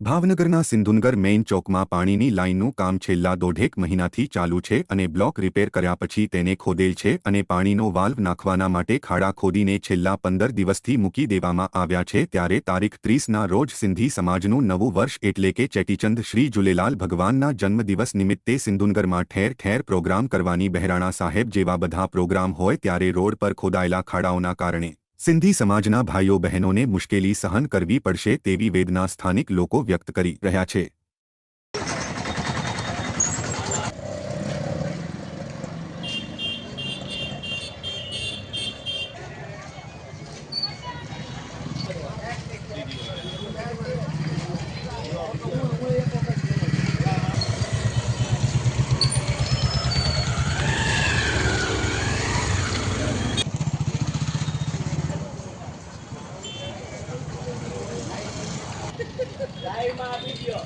ભાવનગરના સિંધુનગર મેઇન ચોકમાં પાણીની લાઇનનું કામ છેલ્લા દોઢેક મહિનાથી ચાલુ છે અને બ્લોક રિપેર કર્યા પછી તેને ખોદેલ છે અને પાણીનો વાલ્વ નાખવાના માટે ખાડા ખોદીને છેલ્લા પંદર દિવસથી મૂકી દેવામાં આવ્યા છે ત્યારે તારીખ ત્રીસના રોજ સિંધી સમાજનું નવું વર્ષ એટલે કે ચેટીચંદ શ્રી જુલેલાલ ભગવાનના જન્મદિવસ નિમિત્તે સિંધુનગરમાં ઠેર ઠેર પ્રોગ્રામ કરવાની બહેરાણા સાહેબ જેવા બધા પ્રોગ્રામ હોય ત્યારે રોડ પર ખોદાયેલા ખાડાઓના કારણે સિંધી સમાજના ભાઈઓ બહેનોને મુશ્કેલી સહન કરવી પડશે તેવી વેદના સ્થાનિક લોકો વ્યક્ત કરી રહ્યા છે. લાઈવમાં આપી દો